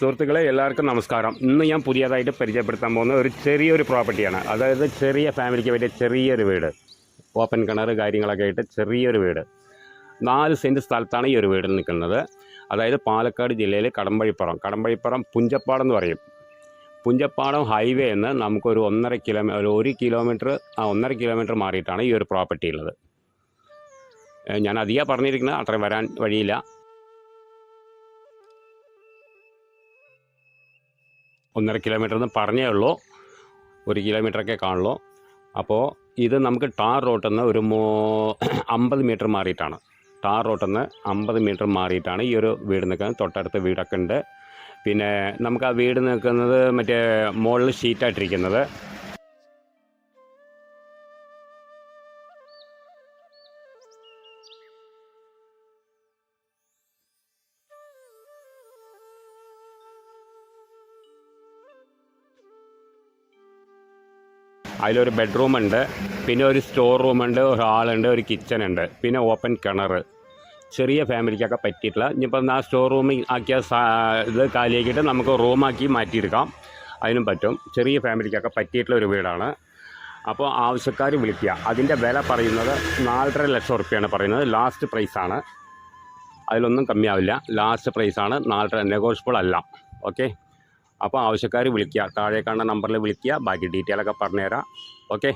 സുഹൃത്തുക്കളെ എല്ലാവർക്കും നമസ്കാരം. ഇന്ന് ഞാൻ പുതിയതായിട്ട് പരിചയപ്പെടുത്താൻ പോകുന്ന ഒരു ചെറിയൊരു പ്രോപ്പർട്ടിയാണ്. അതായത് ചെറിയ ഫാമിലിക്ക് പറ്റിയ ചെറിയൊരു വീട്. ഓപ്പൺ കിണർ കാര്യങ്ങളൊക്കെ ആയിട്ട് ചെറിയൊരു വീട്. നാല് സെന്റ് സ്ഥലത്താണ് ഈ ഒരു വീട് നിൽക്കുന്നത്. അതായത് പാലക്കാട് ജില്ലയിൽ കടമ്പഴിപ്പുറം. കടമ്പഴിപ്പുറം പുഞ്ചപ്പാടം എന്ന് പറയും. പുഞ്ചപ്പാടം ഹൈവേ എന്ന് നമുക്കൊരു ഒന്നര കിലോമീറ്റർ ഒരു കിലോമീറ്റർ ആ ഒന്നര കിലോമീറ്റർ മാറിയിട്ടാണ് ഈ ഒരു പ്രോപ്പർട്ടി ഉള്ളത്. ഞാൻ അധികം പറഞ്ഞിരിക്കുന്നത് അത്ര വരാൻ വഴിയില്ല. ഒന്നര കിലോമീറ്റർ എന്ന് പറഞ്ഞേ ഉള്ളൂ. ഒരു കിലോമീറ്ററൊക്കെ കാണുള്ളൂ. അപ്പോൾ ഇത് നമുക്ക് ടാർ റോട്ടിൽ നിന്ന് ഒരു മോ അമ്പത് മീറ്റർ മാറിയിട്ടാണ്. ടാർ റോട്ടിൽ നിന്ന് അമ്പത് മീറ്റർ മാറിയിട്ടാണ് ഈ ഒരു വീട് നിൽക്കുന്നത്. തൊട്ടടുത്ത് വീടൊക്കെ ഉണ്ട്. പിന്നെ നമുക്ക് ആ വീട് നിൽക്കുന്നത് മറ്റേ മുകളിൽ ഷീറ്റായിട്ടിരിക്കുന്നത്. അതിലൊരു ബെഡ്റൂം ഉണ്ട് പിന്നെ ഒരു സ്റ്റോർ റൂമുണ്ട് ഒരു ഹാളുണ്ട് ഒരു കിച്ചൺ ഉണ്ട് പിന്നെ ഓപ്പൺ കിണർ. ചെറിയ ഫാമിലിക്കൊക്കെ പറ്റിയിട്ടില്ല. ഇനിയിപ്പം ആ സ്റ്റോർ റൂമിൽ ആക്കിയ ഇത് കാലിയാക്കിയിട്ട് നമുക്ക് റൂമാക്കി മാറ്റിയെടുക്കാം. അതിനും പറ്റും. ചെറിയ ഫാമിലിക്കൊക്കെ പറ്റിയിട്ടുള്ള ഒരു വീടാണ്. അപ്പോൾ ആവശ്യക്കാർ വിളിക്കുക. അതിന്റെ വില പറയുന്നത് നാലര ലക്ഷം റുപ്യാണ് പറയുന്നത്. ലാസ്റ്റ് പ്രൈസാണ് അതിലൊന്നും കമ്മിയാവില്ല. ലാസ്റ്റ് പ്രൈസാണ് നാലര നെഗോഷ്യബിൾ അല്ല. ഓക്കെ അപ്പോൾ ആവശ്യക്കാർ വിളിക്കുക. താഴെ കാണുന്ന നമ്പറിൽ വിളിക്കുക. ബാക്കി ഡീറ്റെയിൽ ഡീറ്റെയിലൊക്കെ പറഞ്ഞുതരാം. ഓക്കെ